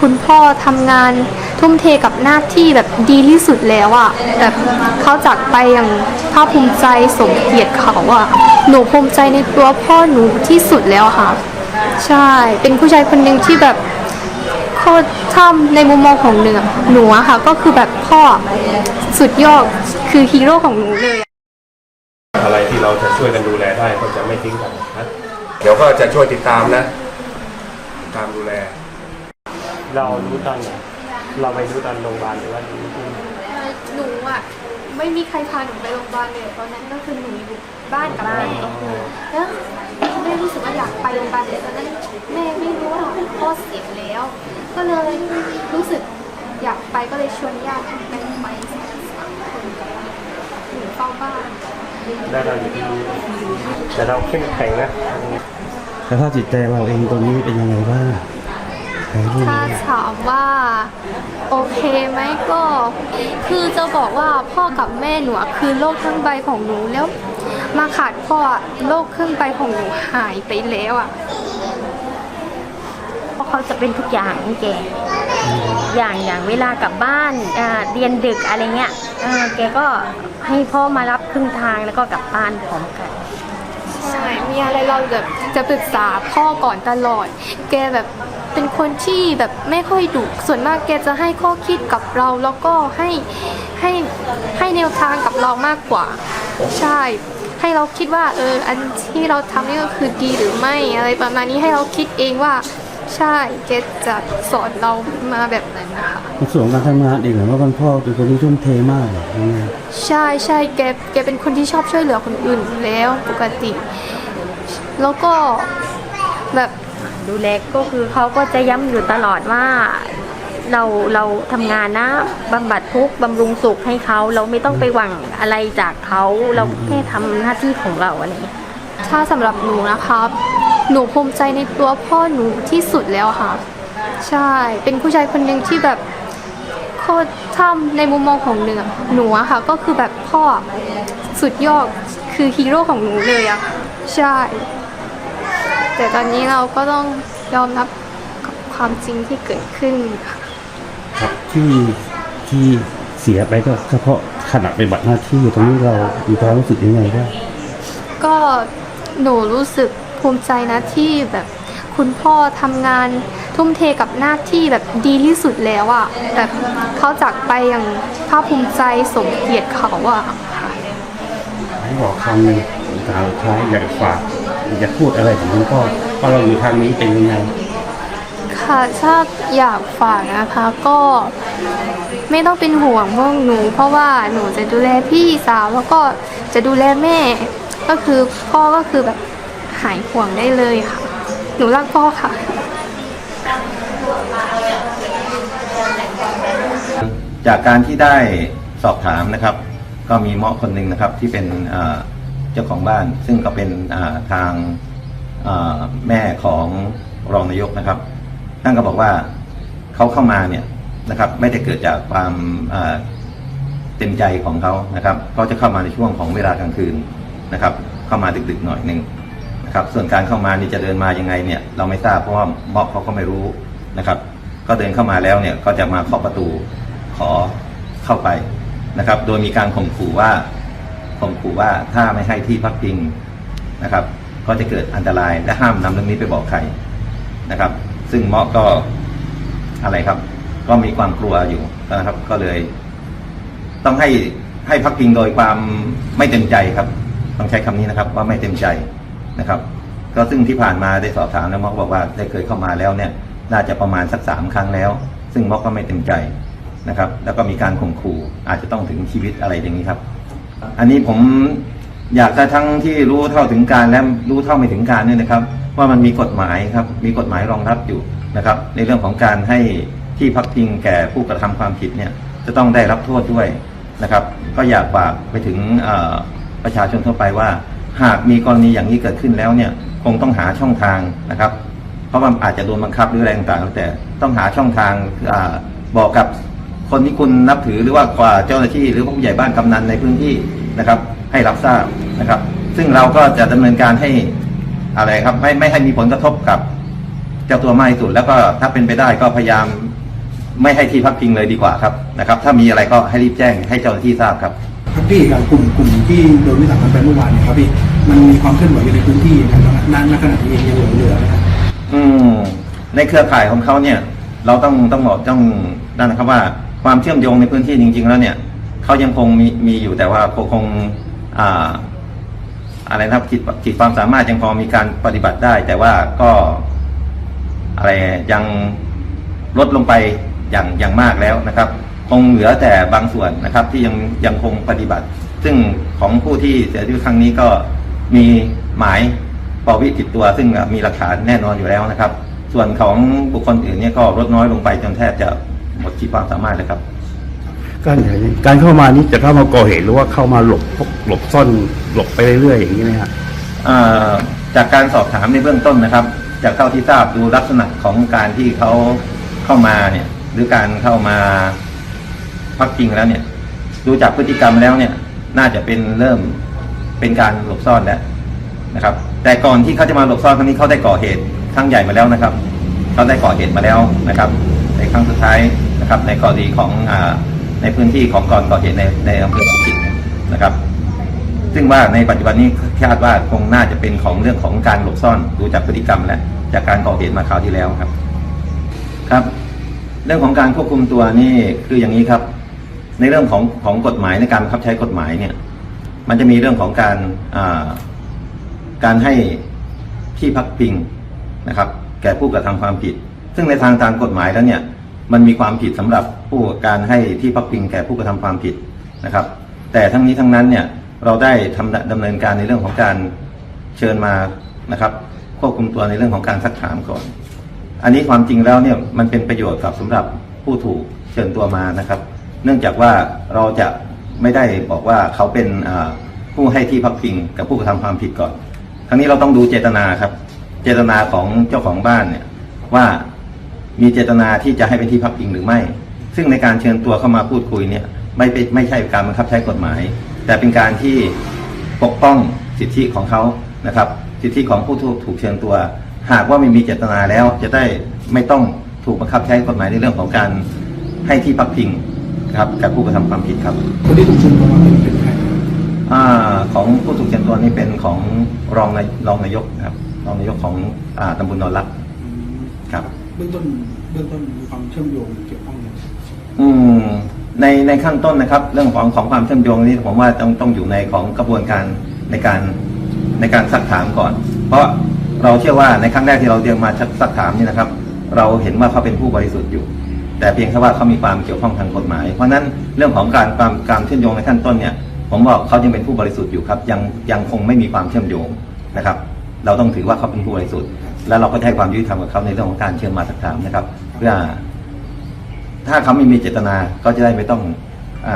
คุณพ่อทำงานทุ่มเทกับหน้าที่แบบดีที่สุดแล้วอะแบบเขาจากไปอย่างภาคภูมิใจสมเกียรติเขาอะหนูภูมิใจในตัวพ่อหนูที่สุดแล้วค่ะ ใช่เป็นผู้ชายคนหนึ่งที่แบบเขาถ้าในมุมมองของหนึ่งอะหนูอะค่ะ ก็คือแบบพ่อสุดยอดคือฮีโร่ของหนูเลย อะไรที่เราจะช่วยกันดูแลได้ก็จะไม่ทิ้งกันนะเดี๋ยวก็จะช่วยติดตามนะ ติดตามดูแล เรารู้ตอนไหนเราไปรู้ตอนโรงพยาบาลหรือว่ารู้ที่หนูอะไม่มีใครพาหนูไปโรงพยาบาลเลยตอนนั้นก็คือหนูอยู่บ้านกับแม่แล้วแม่รู้สึกว่าอยากไปโรงพยาบาลแต่ตอนนั้นแม่ไม่รู้ว่าพ่อเสียแล้ว ก็เลยรู้สึกอยากไปก็เลยชวนญาติไปไปสามคนหนูเฝ้าบ้านได้เราอยู่ที่แต่เราเข้มแข็งนะสภาพจิตใจเราเองตรงนี้เป็นยังไงบ้างใครรู้ ถ้าถามว่าโอเคไหมก็ คือจะบอกว่าพ่อกับแม่หนูอะคือโลกทั้งใบของหนูแล้ว มาขาดพ่ออะโลกครึ่งใบของหนูหายไปแล้วอะ เพราะเขาจะเป็นทุกอย่างให้แก อย่างอย่างเวลากลับบ้านอ่าเรียนดึกอะไรเงี้ยเออแกก็ให้พ่อมารับครึ่งทางแล้วก็กลับบ้านพร้อมกัน ใช่ มีอะไรเราแบบจะปรึกษาพ่อก่อนตลอด แกแบบ เป็นคนที่แบบไม่ค่อยดุส่วนมากแกจะให้ข้อคิดกับเราแล้วก็ให้ให้ให้แนวทางกับเรามากกว่า ใช่ ให้เราคิดว่าเอออันที่เราทำนี่ก็คือดีหรือไม่อะไรประมาณนี้ให้เราคิดเองว่าใช่แกจะสอนเรามาแบบนั้นนะคะในส่วนของการทำงานเองเหมือนว่าคุณพ่อเป็นคนที่ทุ่มเทมากเลยยังไงใช่ใช่แกแกเป็นคนที่ชอบช่วยเหลือคนอื่นอยู่แล้วปกติ แล้วก็แบบ ดูแลก็คือเขาก็จะย้ำอยู่ตลอดว่าเราเราทำงานนะบำบัดทุกข์บำรุงสุขให้เขาเราไม่ต้องไปหวังอะไรจากเขาเราแค่ทำหน้าที่ของเราอะไรอย่างเงี้ยถ้าสำหรับหนูนะครับ หนูภูมิใจในตัวพ่อหนูที่สุดแล้วค่ะ ใช่ เป็นผู้ชายคนหนึ่งที่แบบโคตรถ้าในมุมมองของหนึ่งอะหนูอะค่ะ ก็คือแบบพ่อสุดยอดคือฮีโร่ของหนูเลยอะใช่ แต่ตอนนี้เราก็ต้องยอมรับกับความจริงที่เกิดขึ้นค่ะครับที่ที่เสียไปก็เฉพาะขณะปฏิบัติหน้าที่ตรงนี้เรามีความรู้สึกยังไงบ้างก็หนูรู้สึกภูมิใจนะที่แบบคุณพ่อทำงานทุ่มเทกับหน้าที่แบบดีที่สุดแล้วอะแบบเขาจากไปอย่างภาคภูมิใจสมเกียรติเขาอะค่ะให้บอกคำหนึ่งกล่าวท้ายอยากฝาก อยากพูดอะไรถึงคุณพ่อว่าเราอยู่ทางนี้เป็นยังไง ค่ะถ้าอยากฝากนะคะก็ไม่ต้องเป็นห่วงพวกหนู เพราะว่าหนูจะดูแลพี่สาวแล้วก็จะดูแลแม่ ก็คือพ่อก็คือแบบหายห่วงได้เลยค่ะ หนูรักพ่อค่ะ จากการที่ได้สอบถามนะครับ ก็มีหมอคนหนึ่งนะครับที่เป็นเอ่อ เจ้าของบ้าน ซึ่งก็เป็นทางแม่ของรองนายกนะครับท่านก็บอกว่าเขาเข้ามาเนี่ยนะครับ ไม่ได้เกิดจากความเต็มใจของเขานะครับเขาจะเข้ามาในช่วงของเวลากลางคืนนะครับ เข้ามาดึกๆหน่อยหนึ่งนะครับ ส่วนการเข้ามานี่จะเดินมายังไงเนี่ย เราไม่ทราบเพราะว่าหมอเขาก็ไม่รู้นะครับ ก็เดินเข้ามาแล้วเนี่ยก็จะมาเคาะประตูขอเข้าไปนะครับ โดยมีการข่มขู่ว่า ข่มขู่ว่าถ้าไม่ให้ที่พักพิงนะครับ ก็จะเกิดอันตรายและห้ามนำเรื่องนี้ไปบอกใครนะครับ ซึ่งเมาะก็อะไรครับ ก็มีความกลัวอยู่นะครับ ก็เลย ต้องให้ให้พักพิงโดยความไม่เต็มใจครับ ต้องใช้คำนี้นะครับ ว่าไม่เต็มใจนะครับ ก็ซึ่งที่ผ่านมาได้สอบถามแล้วมอกบอกว่าได้เคยเข้ามาแล้วเนี่ย น่าจะประมาณสักสามครั้งแล้ว ซึ่งมอกก็ไม่เต็มใจนะครับ แล้วก็มีการข่มขู่อาจจะต้องถึงชีวิตอะไรอย่างนี้ครับ อันนี้ผมอยากจะทั้งที่รู้เท่าถึงการและรู้เท่าไม่ถึงการเนี่ยนะครับ ว่ามันมีกฎหมายครับมีกฎหมายรองรับอยู่นะครับ ในเรื่องของการให้ที่พักพิงแก่ผู้กระทำความผิดเนี่ยจะต้องได้รับโทษด้วยนะครับ ก็อยากฝากไปถึงประชาชนทั่วไปว่า หากมีกรณีอย่างนี้เกิดขึ้นแล้วเนี่ยคงต้องหาช่องทางนะครับ เพราะว่าอาจจะโดนบังคับหรืออะไรต่างๆแล้วแต่ต้องหาช่องทางอบอกกับ คนที่คุณนับถือหรือว่ากว่าเจ้าหน้าที่หรือผู้ใหญ่บ้านกำนันในพื้นที่นะครับ ให้รับทราบนะครับ ซึ่งเราก็จะดำเนินการให้อะไรครับ ไม่ไม่ให้มีผลกระทบกับ เจ้าตัวมากที่สุด แล้วก็ถ้าเป็นไปได้ก็พยายามไม่ให้ที่พักพิงเลยดีกว่าครับนะครับ ถ้ามีอะไรก็ให้รีบแจ้งให้เจ้าหน้าที่ทราบครับครับพี่กับกลุ่มกลุ่มที่โดนวิสามันไปเมื่อวานเนี่ยครับพี่มันมีความเคลื่อนไหวอยู่ในพื้นที่นะครับณณขณะนี้เองยังหลงเหลือนะครับอืมในเครือข่ายของเขาเนี่ย เราต้องต้องบอกต้องนั่นนะครับว่า ความเชื่อมโยงในพื้นที่จริง ๆ แล้วเนี่ยเขายังคงมีมีอยู่แต่ว่าคงอ่าอะไรนะครับขีดขีดความสามารถยังพอมีการปฏิบัติได้ แต่ว่าก็อะไรยังลดลงไปอย่างอย่างมากแล้วนะครับ คงเหลือแต่บางส่วนนะครับ ที่ยังยังคงปฏิบัติ ซึ่งของผู้ที่เสียชีวิตครั้งนี้ก็มีหมายปวิติดตัว ซึ่งมีหลักฐานแน่นอนอยู่แล้วนะครับ ส่วนของบุคคลอื่นเนี่ยก็ลดน้อยลงไปจนแทบจะ หมดขีดความสามารถเลยครับ การการเข้ามานี่จะเข้ามาก่อเหตุหรือว่าเข้ามาหลบหลบซ่อนหลบไปเรื่อยๆอย่างนี้ไหมฮะอ่าจากการสอบถามในเบื้องต้นนะครับ จากเท่าที่ทราบดูลักษณะของการที่เขาเข้ามาเนี่ย หรือการเข้ามาพักจริงแล้วเนี่ย ดูจากพฤติกรรมแล้วเนี่ย น่าจะเป็นเริ่มเป็นการหลบซ่อนแล้วนะครับ แต่ก่อนที่เขาจะมาหลบซ่อนครั้งนี้เขาได้ก่อเหตุครั้งใหญ่มาแล้วนะครับเขาได้ก่อเหตุมาแล้วนะครับ ในครั้งสุดท้ายนะครับ ในกรณีของอในพื้นที่ของก่อนก่อเหตุในในอำเภอภูเก็ตนะครับ ซึ่งว่าในปัจจุบันนี้คาดว่าคงน่าจะเป็นของเรื่องของการหลบซ่อนดูจากพฤติกรรมและจากการก่อเหตุมาคราวที่แล้วครับ ครับ เรื่องของการควบคุมตัวนี่คืออย่างนี้ครับ ในเรื่องของของกฎหมายในการบังคับใช้กฎหมายเนี่ย มันจะมีเรื่องของการาการให้ที่พักพิงนะครับ แก่ผู้กระทำความผิด ซึ่งในทางตามกฎหมายแล้วเนี่ยมันมีความผิดสำหรับผู้การให้ที่พักพิงแก่ผู้กระทำความผิดนะครับ แต่ทั้งนี้ทั้งนั้นเนี่ยเราได้ทำดำเนินการในเรื่องของการเชิญมานะครับ ควบคุมตัวในเรื่องของการซักถามก่อน อันนี้ความจริงแล้วเนี่ยมันเป็นประโยชน์กับสำหรับผู้ถูกเชิญตัวมานะครับ เนื่องจากว่าเราจะไม่ได้บอกว่าเขาเป็นผู้ให้ที่พักพิงกับผู้กระทำความผิดก่อนครั้งนี้เราต้องดูเจตนาครับ เจตนาของเจ้าของบ้านเนี่ยว่า มีเจตนาที่จะให้เป็นที่พักพิงหรือไม่ ซึ่งในการเชิญตัวเข้ามาพูดคุยเนี่ยไม่เป็นไม่ใช่การบังคับใช้กฎหมาย แต่เป็นการที่ปกป้องสิทธิของเขานะครับ สิทธิของผู้ถูกถูกเชิญตัว หากว่าไม่มีเจตนาแล้ว จะได้ไม่ต้องถูกบังคับใช้กฎหมายในเรื่องของการให้ที่พักพิงครับกับผู้กระทำความผิดครับคนที่ถูกเชิญตัวมาเป็นเป็นใครครับอาของผู้ถูกเชิญตัวนี้เป็นของรองนายรองนายกครับรองนายกของอ่าตำบลนนรักครับ เบื้องต้นเบื้องต้นมีความเชื่อมโยงเกี่ยวข้องกันอืมในในขั้นต้นนะครับ เรื่องของของความเชื่อมโยงนี้ผมว่าต้องต้องอยู่ในของกระบวนการในการในการซักถามก่อน เพราะเราเชื่อว่าในครั้งแรกที่เราเรียกมาซักถามนี่นะครับ เราเห็นว่าเขาเป็นผู้บริสุทธิ์อยู่ แต่เพียงแค่ว่าเขามีความเกี่ยวข้องทางกฎหมาย เพราะฉะนั้นเรื่องของการความการเชื่อมโยงในขั้นต้นเนี่ย ผมบอกเขายังเป็นผู้บริสุทธิ์อยู่ครับ ยังยังคงไม่มีความเชื่อมโยงนะครับ เราต้องถือว่าเขาเป็นผู้บริสุทธิ์ แล้วเราก็ให้ความยุติธรรมกับเขาในเรื่องของการเชิญมาสักถามนะครับ เพื่อ ถ้าเขาไม่มีเจตนาก็จะได้ไม่ต้องอ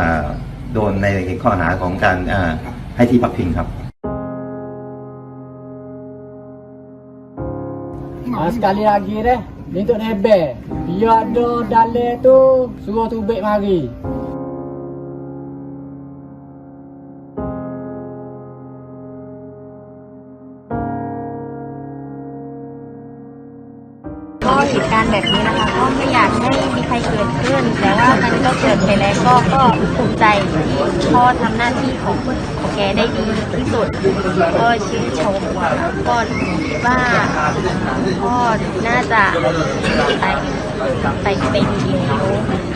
โดนในข้อหาของการให้ที่พักพิงครับ Ha, sekali lagi deh, bentuk nebel. Biar ada dalil tu, suruh tubik mari. ก็ แบบนี้นะคะก็ไม่อยากให้มีใครเกิดขึ้น แต่ว่ามันก็เกิดไปแล้วก็ก็ภูมิใจที่พ่อทำหน้าที่ของของแกได้ดีที่สุด ก็ชื่นชมก็คิดว่าพ่อน่าจะไปไปเป็นดีแล้ว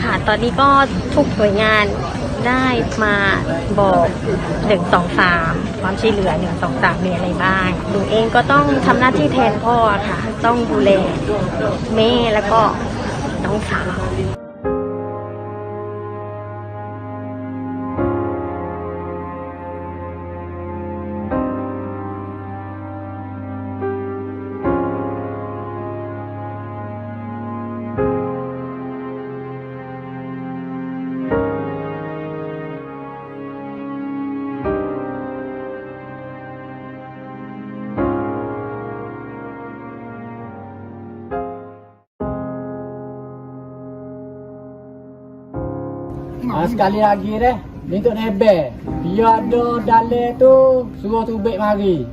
ค่ะตอนนี้ก็ทุกหน่วยงานได้มาบอกหนึ่งสองสาม ความช่วยเหลือหนึ่งสองสามมีอะไรบ้างหนูเองก็ต้องทำหน้าที่แทนพ่อค่ะ ต้องดูแลแม่แล้วก็น้องสาว Ha, sekali lagi deh, bentuk nebel. Biar ada dalil tu, suruh tubik mari.